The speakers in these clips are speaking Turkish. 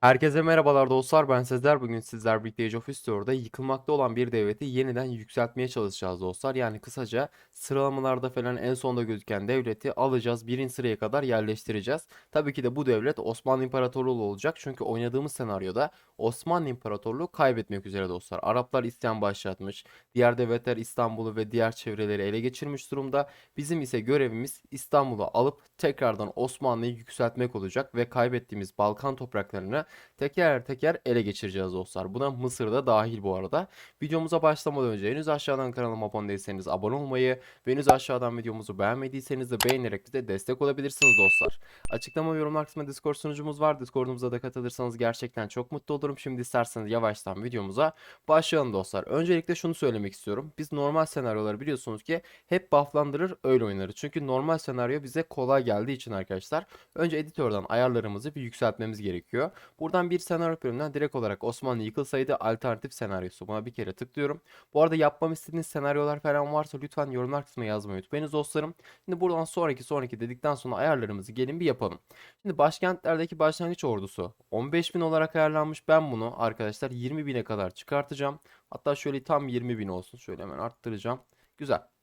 Herkese merhabalar dostlar ben Sezer bugün sizler birlikte Age of History'da yıkılmakta olan bir devleti yeniden yükseltmeye çalışacağız dostlar. Yani kısaca sıralamalarda falan en sonda gözüken devleti alacağız birinci sıraya kadar yerleştireceğiz. Tabii ki de bu devlet Osmanlı İmparatorluğu olacak çünkü oynadığımız senaryoda Osmanlı İmparatorluğu kaybetmek üzere dostlar. Araplar isyan başlatmış, diğer devletler İstanbul'u ve diğer çevreleri ele geçirmiş durumda. Bizim ise görevimiz İstanbul'u alıp tekrardan Osmanlı'yı yükseltmek olacak ve kaybettiğimiz Balkan topraklarını teker teker ele geçireceğiz dostlar. Buna Mısır da dahil bu arada. Videomuza başlamadan önce henüz aşağıdan kanalıma abone değilseniz abone olmayı ve henüz aşağıdan videomuzu beğenmediyseniz de beğenerek bize destek olabilirsiniz dostlar. Açıklama yorumlar kısmında Discord sunucumuz var. Discord'umuza da katılırsanız gerçekten çok mutlu olurum. Şimdi isterseniz yavaştan videomuza başlayalım dostlar. Öncelikle şunu söylemek istiyorum. Biz normal senaryoları biliyorsunuz ki hep bufflandırır öyle oynarız. Çünkü normal senaryo bize kolay geldiği için arkadaşlar önce editörden ayarlarımızı bir yükseltmemiz gerekiyor. Buradan bir senaryo bölümünden direkt olarak Osmanlı yıkılsaydı alternatif senaryosu. Buna bir kere tıklıyorum. Bu arada yapmam istediğiniz senaryolar falan varsa lütfen yorumlar kısmına yazmayı unutmayınız dostlarım. Şimdi buradan sonraki sonraki dedikten sonra ayarlarımızı gelin bir yapalım. Şimdi başkentlerdeki başlangıç ordusu 15.000 olarak ayarlanmış. Ben bunu arkadaşlar 20.000'e kadar çıkartacağım. Hatta şöyle tam 20.000 olsun. Şöyle hemen arttıracağım. Güzel.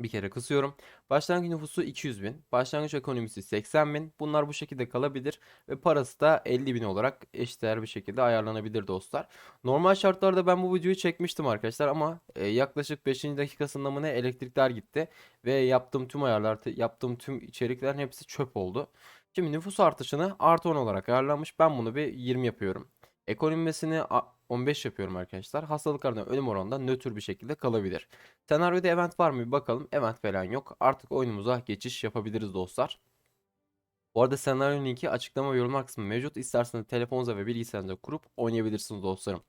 Bir kere kısıyorum. Başlangıç nüfusu 200 bin. Başlangıç ekonomisi 80 bin. Bunlar bu şekilde kalabilir. Ve parası da 50 bin olarak eşdeğer bir şekilde ayarlanabilir dostlar. Normal şartlarda ben bu videoyu çekmiştim arkadaşlar ama e, yaklaşık 5. dakikasında mı ne elektrikler gitti. Ve yaptığım tüm ayarlar, yaptığım tüm içeriklerin hepsi çöp oldu. Şimdi nüfus artışını artı 10 olarak ayarlanmış. Ben bunu bir 20 yapıyorum. Ekonomimesini a- 15 yapıyorum arkadaşlar. Hastalıklardan ölüm oranında nötr bir şekilde kalabilir. Senaryoda event var mı bir bakalım. Event falan yok. Artık oyunumuza geçiş yapabiliriz dostlar. Bu arada senaryo linki açıklama ve yorumlar kısmında mevcut. İsterseniz telefonunuza ve bilgisayarınıza kurup oynayabilirsiniz dostlarım.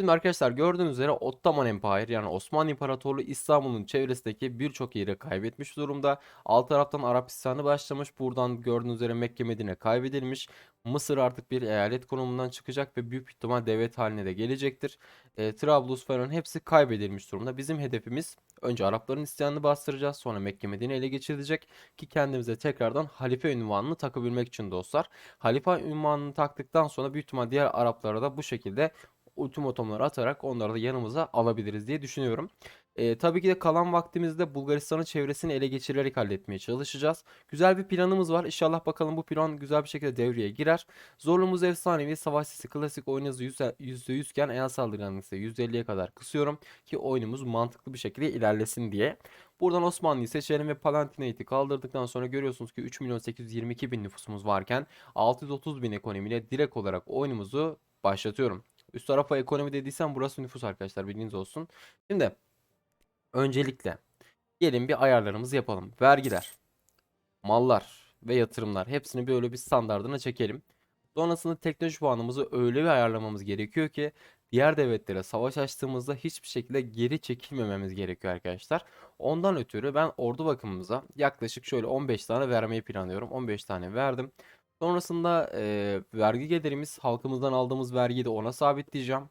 Şimdi arkadaşlar gördüğünüz üzere Ottoman Empire yani Osmanlı İmparatorluğu İstanbul'un çevresindeki birçok yeri kaybetmiş durumda. Alt taraftan Arap isyanı başlamış. Buradan gördüğünüz üzere Mekke Medine kaybedilmiş. Mısır artık bir eyalet konumundan çıkacak ve büyük ihtimal devlet haline de gelecektir. E, Trablus falan hepsi kaybedilmiş durumda. Bizim hedefimiz önce Arapların isyanını bastıracağız. Sonra Mekke Medine ele geçirilecek ki kendimize tekrardan halife ünvanını takabilmek için dostlar. Halife ünvanını taktıktan sonra büyük ihtimal diğer Araplara da bu şekilde ultimatomları atarak onları da yanımıza alabiliriz diye düşünüyorum. Ee, tabii ki de kalan vaktimizde Bulgaristan'ın çevresini ele geçirerek halletmeye çalışacağız. Güzel bir planımız var. İnşallah bakalım bu plan güzel bir şekilde devreye girer. Zorluğumuz efsanevi, savaş sesi klasik oyun hızı %100 iken el saldırganlığı ise %50'ye kadar kısıyorum ki oyunumuz mantıklı bir şekilde ilerlesin diye. Buradan Osmanlı'yı seçelim ve Palatinates'i kaldırdıktan sonra görüyorsunuz ki 3 milyon 822 bin nüfusumuz varken 630 bin ekonomiyle direkt olarak oyunumuzu başlatıyorum. Üst tarafa ekonomi dediysem burası nüfus arkadaşlar bilginiz olsun. Şimdi öncelikle gelin bir ayarlarımızı yapalım. Vergiler, mallar ve yatırımlar hepsini böyle bir standardına çekelim. Sonrasında teknoloji puanımızı öyle bir ayarlamamız gerekiyor ki diğer devletlere savaş açtığımızda hiçbir şekilde geri çekilmememiz gerekiyor arkadaşlar. Ondan ötürü ben ordu bakımımıza yaklaşık şöyle 15 tane vermeyi planlıyorum. 15 tane verdim. Sonrasında e, vergi gelirimiz halkımızdan aldığımız vergiyi de ona sabitleyeceğim.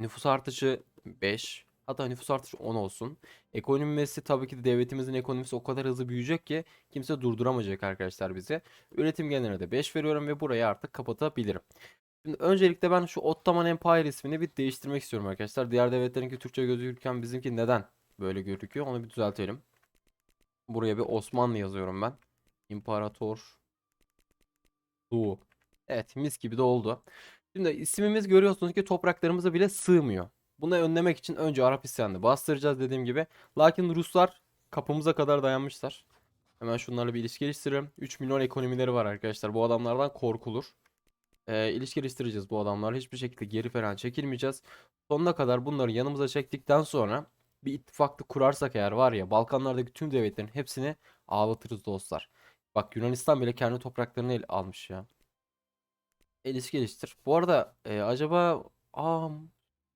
Nüfus artışı 5. Hatta nüfus artışı 10 olsun. Ekonomisi tabii ki de devletimizin ekonomisi o kadar hızlı büyüyecek ki kimse durduramayacak arkadaşlar bizi. Üretim gelirini de 5 veriyorum ve burayı artık kapatabilirim. Şimdi öncelikle ben şu Ottoman Empire ismini bir değiştirmek istiyorum arkadaşlar. Diğer devletlerinki Türkçe gözükürken bizimki neden böyle gözüküyor onu bir düzeltelim. Buraya bir Osmanlı yazıyorum ben. İmparator Doğu. Evet mis gibi de oldu. Şimdi ismimiz görüyorsunuz ki topraklarımıza bile sığmıyor. Bunu önlemek için önce Arap isyanını bastıracağız dediğim gibi. Lakin Ruslar kapımıza kadar dayanmışlar. Hemen şunlarla bir ilişki geliştirelim. 3 milyon ekonomileri var arkadaşlar. Bu adamlardan korkulur. Ee, ilişki geliştireceğiz bu adamlarla. Hiçbir şekilde geri falan çekilmeyeceğiz. Sonuna kadar bunları yanımıza çektikten sonra bir ittifaklık kurarsak eğer var ya Balkanlardaki tüm devletlerin hepsini ağlatırız dostlar. Bak Yunanistan bile kendi topraklarını el almış ya. İlişki geliştir. Bu arada e, acaba aa,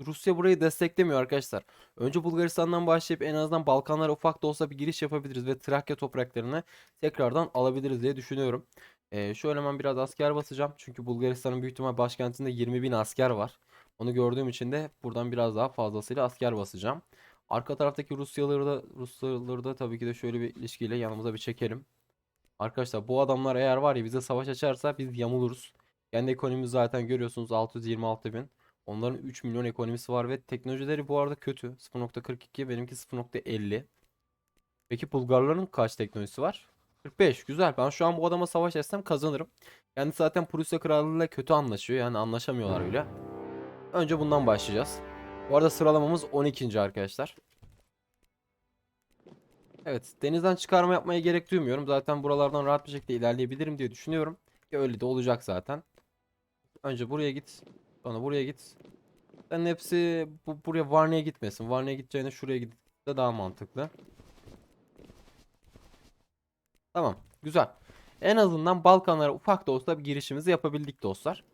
Rusya burayı desteklemiyor arkadaşlar. Önce Bulgaristan'dan başlayıp en azından Balkanlara ufak da olsa bir giriş yapabiliriz ve Trakya topraklarını tekrardan alabiliriz diye düşünüyorum. E, şöyle hemen biraz asker basacağım. Çünkü Bulgaristan'ın büyük ihtimal başkentinde 20 bin asker var. Onu gördüğüm için de buradan biraz daha fazlasıyla asker basacağım. Arka taraftaki Rusyalıları da Rusyalıları da tabii ki de şöyle bir ilişkiyle yanımıza bir çekelim. Arkadaşlar bu adamlar eğer var ya bize savaş açarsa biz yamuluruz. Kendi ekonomimiz zaten görüyorsunuz 626 bin. Onların 3 milyon ekonomisi var ve teknolojileri bu arada kötü. 0.42 benimki 0.50. Peki Bulgarların kaç teknolojisi var? 45 güzel. Ben şu an bu adama savaş etsem kazanırım. Kendisi zaten Prusya Krallığı'yla kötü anlaşıyor. Yani anlaşamıyorlar bile. Önce bundan başlayacağız. Bu arada sıralamamız 12. arkadaşlar. Evet, denizden çıkarma yapmaya gerek duymuyorum. Zaten buralardan rahat bir şekilde ilerleyebilirim diye düşünüyorum. Ki öyle de olacak zaten. Önce buraya git. Sonra buraya git. Sen hepsi bu, buraya Varna'ya gitmesin. Varna'ya gideceğine şuraya gidip daha mantıklı. Tamam, güzel. En azından Balkanlara ufak da olsa bir girişimizi yapabildik dostlar.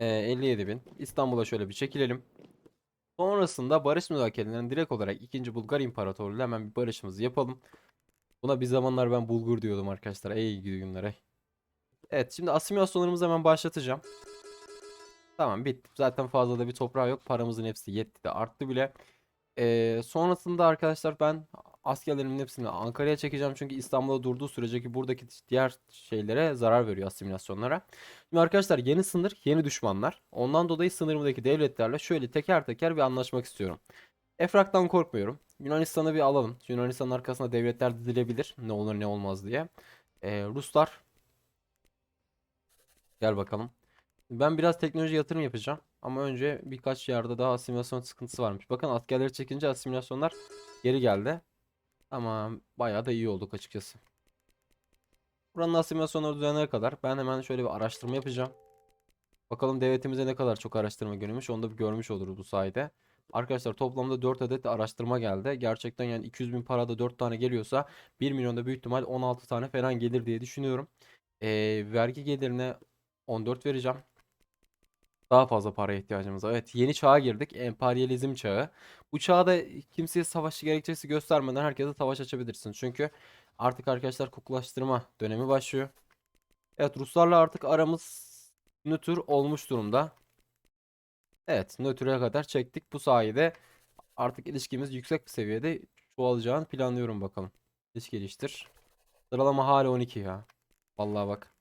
Ee, 57 bin. İstanbul'a şöyle bir çekilelim. Sonrasında barış müzakerelerinden direkt olarak 2. Bulgar İmparatorluğu'yla hemen bir barışımızı yapalım. Buna bir zamanlar ben Bulgur diyordum arkadaşlar. Ey gidi günler ey. Evet şimdi asimilasyonlarımızı hemen başlatacağım. Tamam bitti. Zaten fazla da bir toprağı yok. Paramızın hepsi yetti de arttı bile. Ee, sonrasında arkadaşlar ben askerlerimin hepsini Ankara'ya çekeceğim. Çünkü İstanbul'da durduğu sürece ki buradaki diğer şeylere zarar veriyor asimilasyonlara. Şimdi arkadaşlar yeni sınır, yeni düşmanlar. Ondan dolayı sınırımdaki devletlerle şöyle teker teker bir anlaşmak istiyorum. Efrak'tan korkmuyorum. Yunanistan'ı bir alalım. Yunanistan'ın arkasında devletler dizilebilir. Ne olur ne olmaz diye. Ee, Ruslar. Gel bakalım. Ben biraz teknoloji yatırım yapacağım. Ama önce birkaç yerde daha asimilasyon sıkıntısı varmış. Bakın askerleri çekince asimilasyonlar geri geldi. Tamam. Bayağı da iyi olduk açıkçası. Buranın asimilasyonları düzenlere kadar ben hemen şöyle bir araştırma yapacağım. Bakalım devletimize ne kadar çok araştırma görmüş. Onu da bir görmüş oluruz bu sayede. Arkadaşlar toplamda 4 adet de araştırma geldi. Gerçekten yani 200 bin parada 4 tane geliyorsa 1 milyonda büyük ihtimal 16 tane falan gelir diye düşünüyorum. Ee, vergi gelirine 14 vereceğim. Daha fazla paraya ihtiyacımız var. Evet yeni çağa girdik. Emperyalizm çağı. Bu çağda kimseye savaş gerekçesi göstermeden herkese savaş açabilirsin. Çünkü artık arkadaşlar kukulaştırma dönemi başlıyor. Evet Ruslarla artık aramız nötr olmuş durumda. Evet nötre kadar çektik. Bu sayede artık ilişkimiz yüksek bir seviyede çoğalacağını planlıyorum bakalım. İlişki geliştir. Sıralama hala 12 ya. Vallahi bak.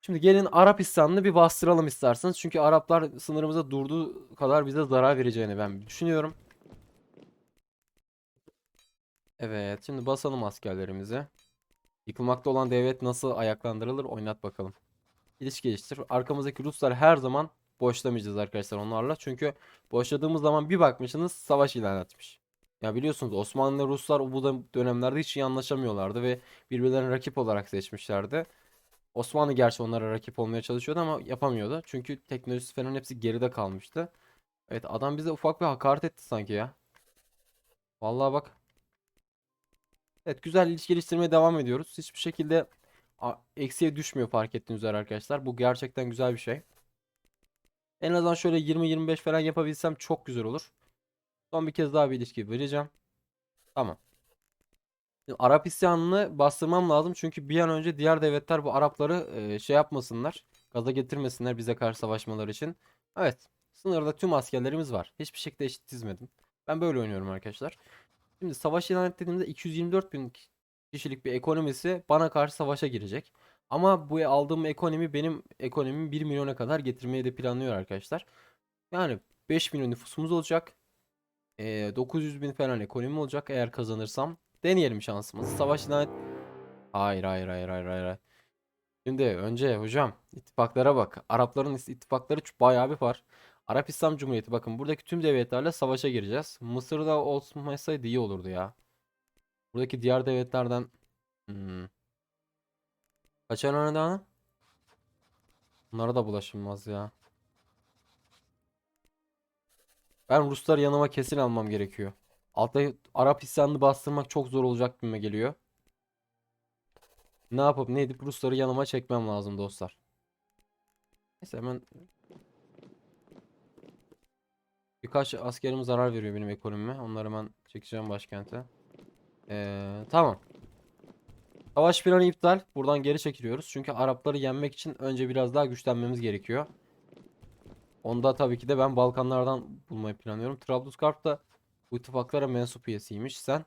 Şimdi gelin Arap bir bastıralım isterseniz. Çünkü Araplar sınırımıza durduğu kadar bize zarar vereceğini ben düşünüyorum. Evet, şimdi basalım askerlerimizi. Yıkılmakta olan devlet nasıl ayaklandırılır oynat bakalım. İlişki geliştir. Arkamızdaki Ruslar her zaman boşlamayacağız arkadaşlar onlarla. Çünkü boşladığımız zaman bir bakmışsınız savaş ilan etmiş. Ya biliyorsunuz Osmanlı Ruslar bu dönemlerde hiç iyi anlaşamıyorlardı ve birbirlerini rakip olarak seçmişlerdi. Osmanlı gerçi onlara rakip olmaya çalışıyordu ama yapamıyordu. Çünkü teknolojisi falan hepsi geride kalmıştı. Evet adam bize ufak bir hakaret etti sanki ya. Vallahi bak. Evet güzel ilişki geliştirmeye devam ediyoruz. Hiçbir şekilde eksiye düşmüyor fark ettiğiniz üzere arkadaşlar. Bu gerçekten güzel bir şey. En azından şöyle 20-25 falan yapabilsem çok güzel olur. Son bir kez daha bir ilişki vereceğim. Tamam. Arap isyanını bastırmam lazım çünkü bir an önce diğer devletler bu Arapları şey yapmasınlar. Gaza getirmesinler bize karşı savaşmaları için. Evet. Sınırda tüm askerlerimiz var. Hiçbir şekilde eşit dizmedim. Ben böyle oynuyorum arkadaşlar. Şimdi savaş ilan ettiğimde 224 bin kişilik bir ekonomisi bana karşı savaşa girecek. Ama bu aldığım ekonomi benim ekonomimi 1 milyona kadar getirmeyi de planlıyor arkadaşlar. Yani 5 milyon nüfusumuz olacak. Ee, 900 bin falan ekonomi olacak eğer kazanırsam. Deneyelim şansımızı. Savaş ilan et... Hayır hayır hayır hayır hayır. Şimdi önce hocam ittifaklara bak. Arapların ittifakları bayağı bir var. Arap İslam Cumhuriyeti bakın buradaki tüm devletlerle savaşa gireceğiz. Mısır'da olmasaydı iyi olurdu ya. Buradaki diğer devletlerden hmm. Kaç tane daha? Bunlara da bulaşılmaz ya. Ben Rusları yanıma kesin almam gerekiyor. Altta Arap isyanını bastırmak çok zor olacak gibime geliyor. Ne yapıp ne edip Rusları yanıma çekmem lazım dostlar. Neyse hemen birkaç askerim zarar veriyor benim ekonomime. Onları hemen çekeceğim başkente. Ee, tamam. Savaş planı iptal. Buradan geri çekiliyoruz. Çünkü Arapları yenmek için önce biraz daha güçlenmemiz gerekiyor. Onda tabii ki de ben Balkanlardan bulmayı planlıyorum. Trablusgarp da bu ittifaklara mensup üyesiymiş. Sen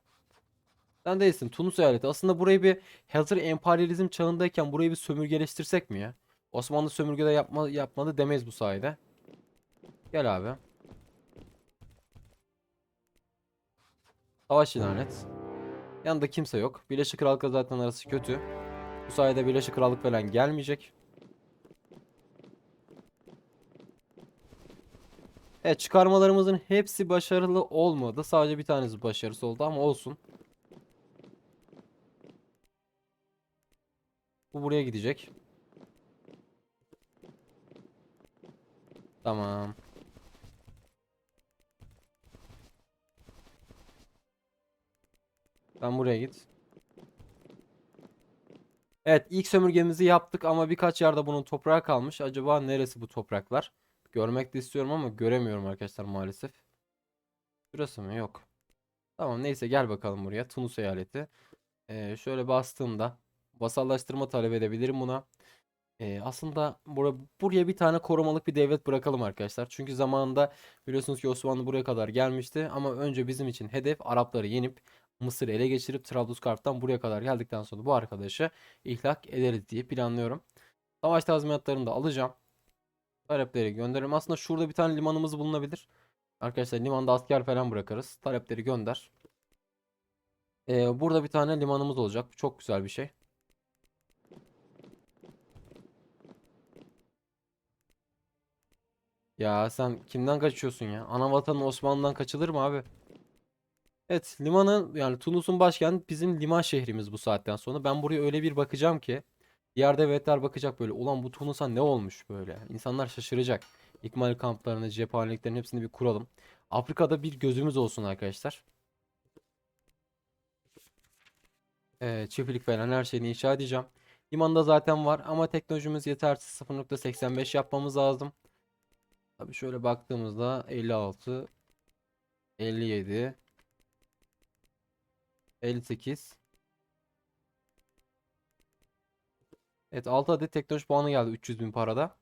Sen değilsin. Tunus eyaleti. Aslında burayı bir hazır emperyalizm çağındayken burayı bir sömürgeleştirsek mi ya? Osmanlı sömürgede yapma, yapmadı demeyiz bu sayede. Gel abi. Savaş ilan et. Yanında kimse yok. Birleşik Krallık'la zaten arası kötü. Bu sayede Birleşik Krallık falan gelmeyecek. Evet çıkarmalarımızın hepsi başarılı olmadı. Sadece bir tanesi başarısı oldu ama olsun. Bu buraya gidecek. Tamam. Ben buraya git. Evet ilk sömürgemizi yaptık ama birkaç yerde bunun toprağı kalmış. Acaba neresi bu topraklar? Görmek de istiyorum ama göremiyorum arkadaşlar maalesef. Şurası mı? Yok. Tamam neyse gel bakalım buraya. Tunus eyaleti. Ee, şöyle bastığımda vasallaştırma talep edebilirim buna. Ee, aslında bura, buraya bir tane korumalık bir devlet bırakalım arkadaşlar. Çünkü zamanında biliyorsunuz ki Osmanlı buraya kadar gelmişti. Ama önce bizim için hedef Arapları yenip Mısır'ı ele geçirip Trablusgarp'tan buraya kadar geldikten sonra bu arkadaşı ihlak ederiz diye planlıyorum. Savaş tazminatlarını da alacağım. Talepleri gönderirim. Aslında şurada bir tane limanımız bulunabilir. Arkadaşlar limanda asker falan bırakırız. Talepleri gönder. Ee, burada bir tane limanımız olacak. Çok güzel bir şey. Ya sen kimden kaçıyorsun ya? Ana vatanın Osmanlı'dan kaçılır mı abi? Evet, limanın yani Tunus'un başkenti bizim liman şehrimiz bu saatten sonra. Ben buraya öyle bir bakacağım ki diğer devletler bakacak böyle. Ulan bu Tunus'a ne olmuş böyle? İnsanlar şaşıracak. İkmal kamplarını, cephaneliklerin hepsini bir kuralım. Afrika'da bir gözümüz olsun arkadaşlar. Ee, çiftlik falan her şeyini inşa edeceğim. Limanda zaten var ama teknolojimiz yetersiz 0.85 yapmamız lazım. Tabii şöyle baktığımızda 56 57 58 Evet 6 adet teknoloji puanı geldi 300 bin parada.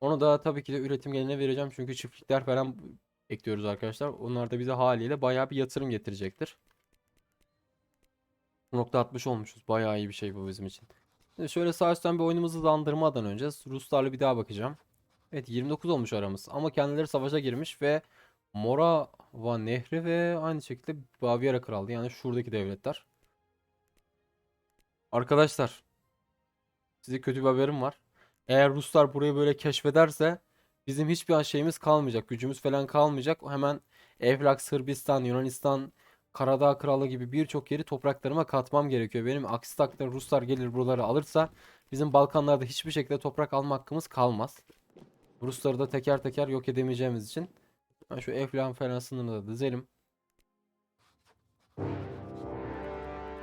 Onu da tabii ki de üretim geline vereceğim. Çünkü çiftlikler falan ekliyoruz arkadaşlar. Onlar da bize haliyle bayağı bir yatırım getirecektir. 0.60 olmuşuz. Bayağı iyi bir şey bu bizim için. Şimdi şöyle sağ üstten bir oyunumuzu hızlandırmadan önce Ruslarla bir daha bakacağım. Evet 29 olmuş aramız. Ama kendileri savaşa girmiş ve Morava Nehri ve aynı şekilde Baviera Krallığı yani şuradaki devletler. Arkadaşlar size kötü bir haberim var. Eğer Ruslar burayı böyle keşfederse bizim hiçbir şeyimiz kalmayacak. Gücümüz falan kalmayacak. Hemen Evlak, Sırbistan, Yunanistan, Karadağ Krallığı gibi birçok yeri topraklarıma katmam gerekiyor. Benim aksi takdirde Ruslar gelir buraları alırsa bizim Balkanlarda hiçbir şekilde toprak alma hakkımız kalmaz. Rusları da teker teker yok edemeyeceğimiz için ben şu Eflan falan sınırını da dizelim.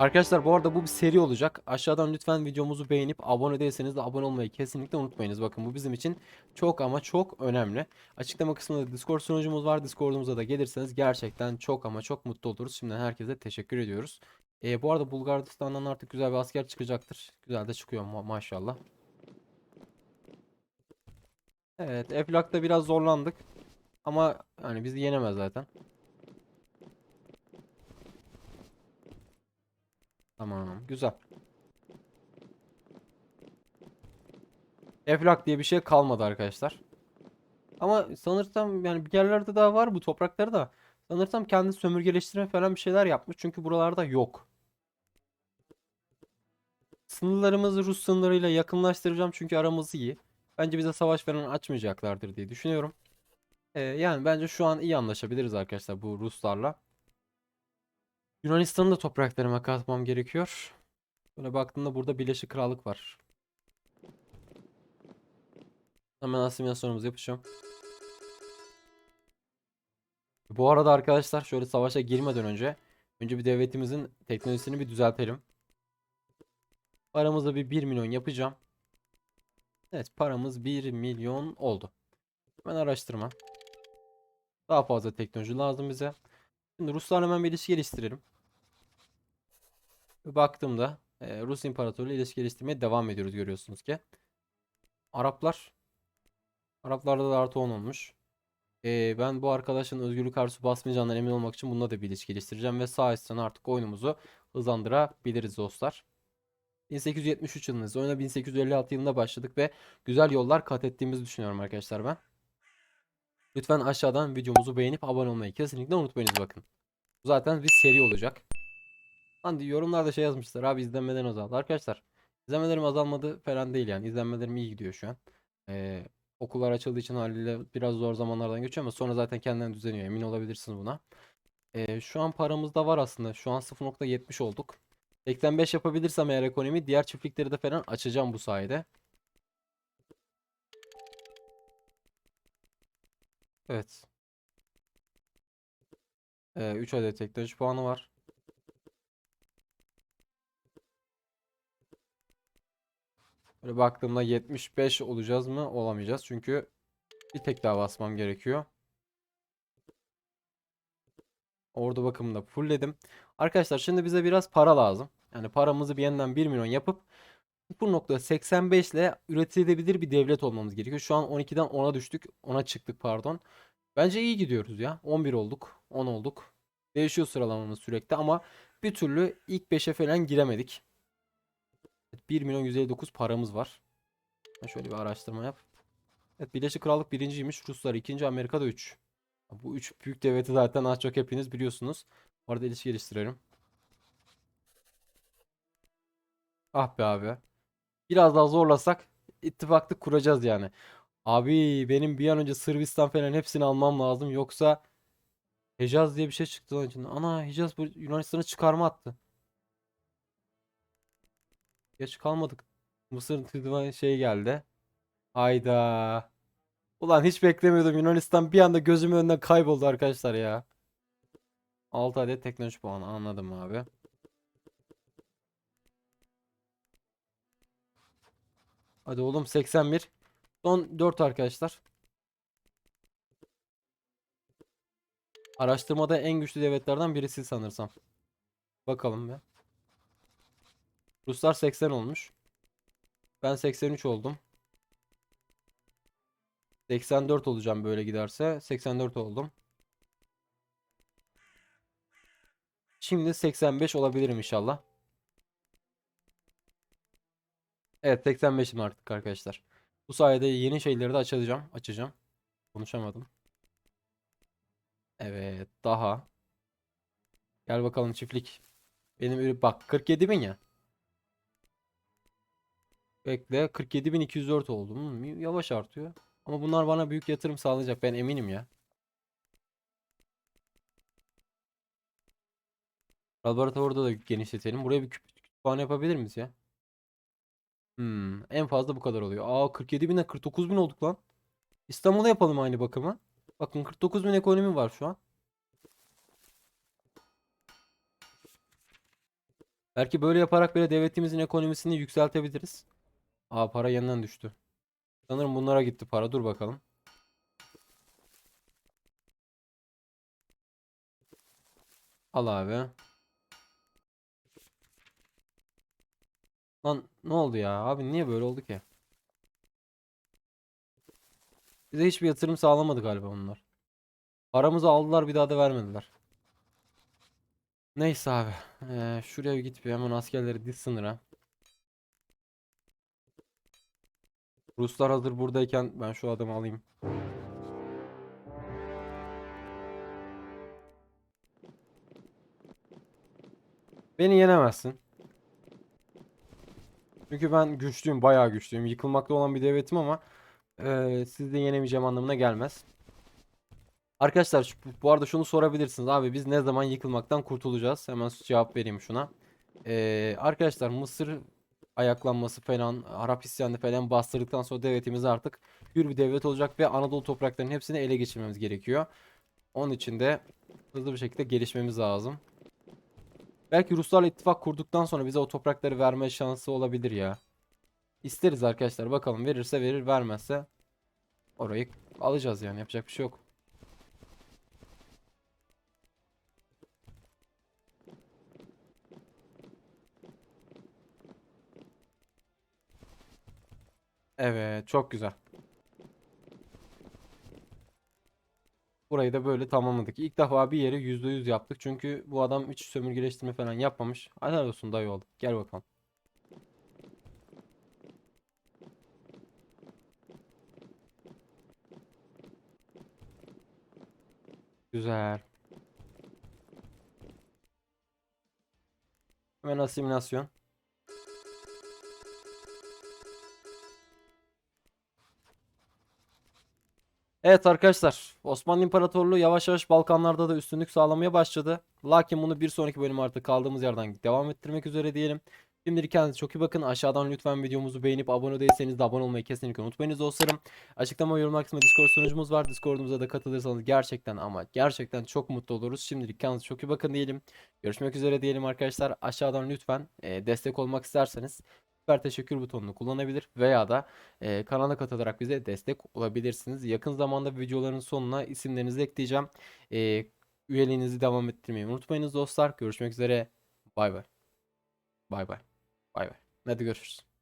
Arkadaşlar bu arada bu bir seri olacak. Aşağıdan lütfen videomuzu beğenip abone değilseniz de abone olmayı kesinlikle unutmayınız. Bakın bu bizim için çok ama çok önemli. Açıklama kısmında Discord sunucumuz var. Discord'umuza da gelirseniz gerçekten çok ama çok mutlu oluruz. Şimdiden herkese teşekkür ediyoruz. Ee, bu arada Bulgaristan'dan artık güzel bir asker çıkacaktır. Güzel de çıkıyor ma- maşallah. Evet, Eflak'ta biraz zorlandık. Ama hani bizi yenemez zaten. Tamam, güzel. Eflak diye bir şey kalmadı arkadaşlar. Ama sanırsam yani bir yerlerde daha var bu toprakları da. Sanırsam kendi sömürgeleştirme falan bir şeyler yapmış. Çünkü buralarda yok. Sınırlarımızı Rus sınırlarıyla yakınlaştıracağım çünkü aramız iyi. Bence bize savaş falan açmayacaklardır diye düşünüyorum. Ee, yani bence şu an iyi anlaşabiliriz arkadaşlar bu Ruslarla. Yunanistan'ın da topraklarıma katmam gerekiyor. Böyle baktığımda burada Birleşik Krallık var. Hemen asimilasyonumuzu yapacağım. Bu arada arkadaşlar şöyle savaşa girmeden önce önce bir devletimizin teknolojisini bir düzeltelim. Paramızda bir 1 milyon yapacağım. Evet paramız 1 milyon oldu. Hemen araştırma. Daha fazla teknoloji lazım bize. Şimdi Ruslarla hemen bir ilişki geliştirelim. Baktığımda e, Rus İmparatorluğu ile ilişki geliştirmeye devam ediyoruz görüyorsunuz ki. Araplar. Araplarda da artı 10 olmuş. E, ben bu arkadaşın özgürlük arzusu basmayacağından emin olmak için bununla da bir ilişki geliştireceğim. Ve üstten artık oyunumuzu hızlandırabiliriz dostlar. 1873 yılındayız. Oyuna 1856 yılında başladık ve güzel yollar kat ettiğimizi düşünüyorum arkadaşlar ben. Lütfen aşağıdan videomuzu beğenip abone olmayı kesinlikle unutmayınız bakın. Zaten bir seri olacak. Hani yorumlarda şey yazmışlar abi izlenmeden azaldı. Arkadaşlar izlenmelerim azalmadı falan değil yani. İzlenmelerim iyi gidiyor şu an. Ee, okullar açıldığı için haliyle biraz zor zamanlardan geçiyor ama sonra zaten kendinden düzeniyor. Emin olabilirsiniz buna. Ee, şu an paramızda var aslında. Şu an 0.70 olduk. 85 yapabilirsem eğer ekonomi diğer çiftlikleri de falan açacağım bu sayede. Evet. Ee, 3 adet teknoloji puanı var. Böyle baktığımda 75 olacağız mı? Olamayacağız. Çünkü bir tek daha basmam gerekiyor. Ordu bakımında fullledim. Arkadaşlar şimdi bize biraz para lazım. Yani paramızı bir yandan 1 milyon yapıp 0.85 ile üretilebilir bir devlet olmamız gerekiyor. Şu an 12'den 10'a düştük. 10'a çıktık pardon. Bence iyi gidiyoruz ya. 11 olduk. 10 olduk. Değişiyor sıralamamız sürekli ama bir türlü ilk 5'e falan giremedik. 1 milyon 159 paramız var. Şöyle bir araştırma yap. Evet Birleşik Krallık birinciymiş. Ruslar ikinci. Amerika'da 3. Bu üç büyük devleti zaten az çok hepiniz biliyorsunuz. Orada ilişki geliştiriyorum. Ah be abi. Biraz daha zorlasak ittifaklık kuracağız yani. Abi benim bir an önce Sırbistan falan hepsini almam lazım. Yoksa Hicaz diye bir şey çıktı onun için. Ana Hicaz bu Yunanistan'ı çıkarma attı. Geç kalmadık. Mısır Tıdvan şey geldi. Hayda. Ulan hiç beklemiyordum. Yunanistan bir anda gözümün önünden kayboldu arkadaşlar ya. 6 adet teknoloji puanı anladım abi. Hadi oğlum 81. Son 4 arkadaşlar. Araştırmada en güçlü devletlerden birisi sanırsam. Bakalım be. Ruslar 80 olmuş. Ben 83 oldum. 84 olacağım böyle giderse. 84 oldum. Şimdi 85 olabilirim inşallah. Evet 85'im artık arkadaşlar. Bu sayede yeni şeyleri de açacağım. Açacağım. Konuşamadım. Evet daha. Gel bakalım çiftlik. Benim bak 47 bin ya. Bekle 47.204 oldu. Yavaş artıyor. Ama bunlar bana büyük yatırım sağlayacak ben eminim ya. Laboratuvarda da genişletelim. Buraya bir kütüphane yapabilir miyiz ya? Hmm, en fazla bu kadar oluyor. Aa 47 bine 49 bin olduk lan. İstanbul'da yapalım aynı bakımı. Bakın 49 bin ekonomi var şu an. Belki böyle yaparak böyle devletimizin ekonomisini yükseltebiliriz. Aa para yeniden düştü. Sanırım bunlara gitti para. Dur bakalım. Al abi. Lan ne oldu ya? Abi niye böyle oldu ki? Bize hiçbir yatırım sağlamadı galiba bunlar. Paramızı aldılar bir daha da vermediler. Neyse abi. Ee, şuraya git bir hemen askerleri diz sınıra. Ruslar hazır buradayken ben şu adamı alayım. Beni yenemezsin. Çünkü ben güçlüyüm, bayağı güçlüyüm. Yıkılmakta olan bir devletim ama eee sizi de yenemeyeceğim anlamına gelmez. Arkadaşlar şu- bu arada şunu sorabilirsiniz. Abi biz ne zaman yıkılmaktan kurtulacağız? Hemen cevap vereyim şuna. Eee, arkadaşlar Mısır ayaklanması falan, Arap isyanı falan bastırdıktan sonra devletimiz artık hür bir devlet olacak ve Anadolu topraklarının hepsini ele geçirmemiz gerekiyor. Onun için de hızlı bir şekilde gelişmemiz lazım. Belki Ruslarla ittifak kurduktan sonra bize o toprakları verme şansı olabilir ya. İsteriz arkadaşlar bakalım verirse verir vermezse orayı alacağız yani yapacak bir şey yok. Evet çok güzel. Burayı da böyle tamamladık. İlk defa bir yeri %100 yaptık. Çünkü bu adam hiç sömürgeleştirme falan yapmamış. Helal olsun dayı oldu. Gel bakalım. Güzel. Hemen asimilasyon. Evet arkadaşlar, Osmanlı İmparatorluğu yavaş yavaş Balkanlarda da üstünlük sağlamaya başladı. Lakin bunu bir sonraki bölüm artık kaldığımız yerden devam ettirmek üzere diyelim. Şimdilik kendinize çok iyi bakın. Aşağıdan lütfen videomuzu beğenip abone değilseniz de abone olmayı kesinlikle unutmayınız dostlarım. Açıklama yorumlar kısmında Discord sunucumuz var. Discord'umuza da katılırsanız gerçekten ama gerçekten çok mutlu oluruz. Şimdilik kendinize çok iyi bakın diyelim. Görüşmek üzere diyelim arkadaşlar. Aşağıdan lütfen e, destek olmak isterseniz süper teşekkür butonunu kullanabilir veya da e, kanala katılarak bize destek olabilirsiniz. Yakın zamanda videoların sonuna isimlerinizi ekleyeceğim. E, üyeliğinizi devam ettirmeyi unutmayınız dostlar. Görüşmek üzere. Bay bay. Bay bay. Bay bay. Hadi görüşürüz.